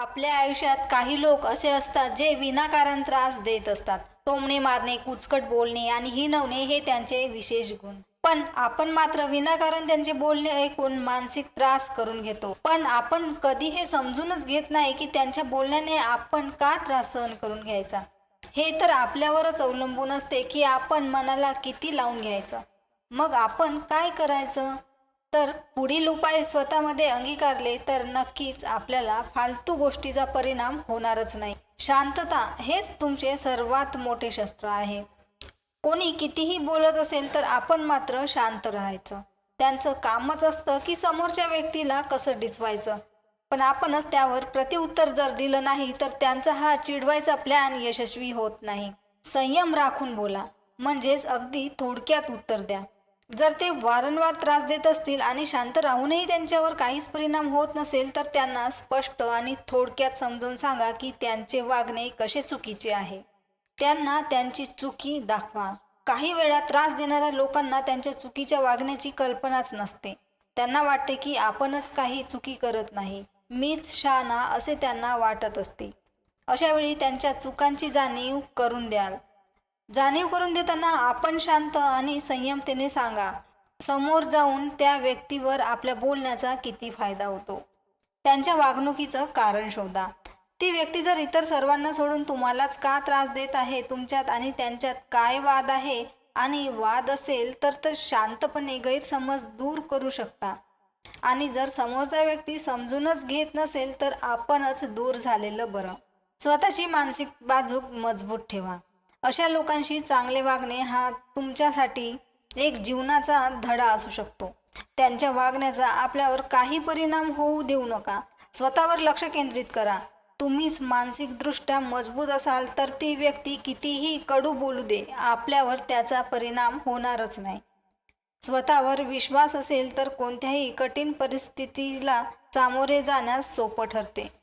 आपल्या आयुष्यात काही लोक असे असतात जे विनाकारण त्रास देत असतात. टोमणे मारणे कुचकट बोलणे आणि हिनवणे हे त्यांचे विशेष गुण. पण आपण मात्र विनाकारण त्यांचे बोलणे ऐकून मानसिक त्रास करून घेतो. पण आपण कधी हे समजूनच घेत नाही की त्यांच्या बोलण्याने आपण का त्रास सहन करून घ्यायचा. हे तर आपल्यावरच अवलंबून असते की आपण मनाला किती लावून घ्यायचं. मग आपण काय करायचं? तर पुढील उपाय स्वतःमध्ये अंगीकारले तर नक्कीच आपल्याला फालतू गोष्टीचा परिणाम होणारच नाही. शांतता हेच तुमचे सर्वात मोठे शस्त्र आहे. कोणी कितीही बोलत असेल तर आपण मात्र शांत राहायचं. त्यांचं कामच असतं की समोरच्या व्यक्तीला कसं डिचवायचं. पण आपणच त्यावर प्रतिउत्तर जर दिलं नाही तर त्यांचा हा चिडवायचा प्लॅन यशस्वी होत नाही. संयम राखून बोला. म्हणजेच अगदी थोडक्यात उत्तर द्या. जर ते वारंवार त्रास देत असतील आणि शांत राहूनही त्यांच्यावर काहीच परिणाम होत नसेल तर त्यांना स्पष्ट आणि थोडक्यात समजून सांगा की त्यांचे वागणे कसे चुकीचे आहे. त्यांना त्यांची चुकी दाखवा. काही वेळा त्रास देणाऱ्या लोकांना त्यांच्या चुकीच्या वागण्याची कल्पनाच नसते. त्यांना वाटते की आपणच काही चुकी करत नाही. मीच शहाणा असे त्यांना वाटत असते. अशावेळी त्यांच्या चुकांची जाणीव करून द्याल. जाणीव करून देताना आपण शांत आणि संयमतेने सांगा. समोर जाऊन त्या व्यक्तीवर आपल्या बोलण्याचा किती फायदा होतो? त्यांच्या वागणुकीचं कारण शोधा. ती व्यक्ती जर इतर सर्वांना सोडून तुम्हालाच का त्रास देत आहे तुमच्यात आणि त्यांच्यात काय वाद आहे आणि वाद असेल तर तर शांतपणे गैरसमज दूर करू शकता. आणि जर समोरचा व्यक्ती समजूनच घेत नसेल तर आपणच दूर झालेलं बरं. स्वतःची मानसिक बाजू मजबूत ठेवा. अशा लोकांशी चांगले वागणे हा तुमच्यासाठी एक जीवनाचा धडा असू शकतो. त्यांच्या वागण्याचा आपल्यावर काही परिणाम होऊ देऊ नका. स्वतःवर लक्ष केंद्रित करा. तुम्हीच मानसिकदृष्ट्या मजबूत असाल तर ती व्यक्ती कितीही कडू बोलू दे आपल्यावर त्याचा परिणाम होणारच नाही. स्वतःवर विश्वास असेल तर कोणत्याही कठीण परिस्थितीला सामोरे जाण्यास सोपं ठरते.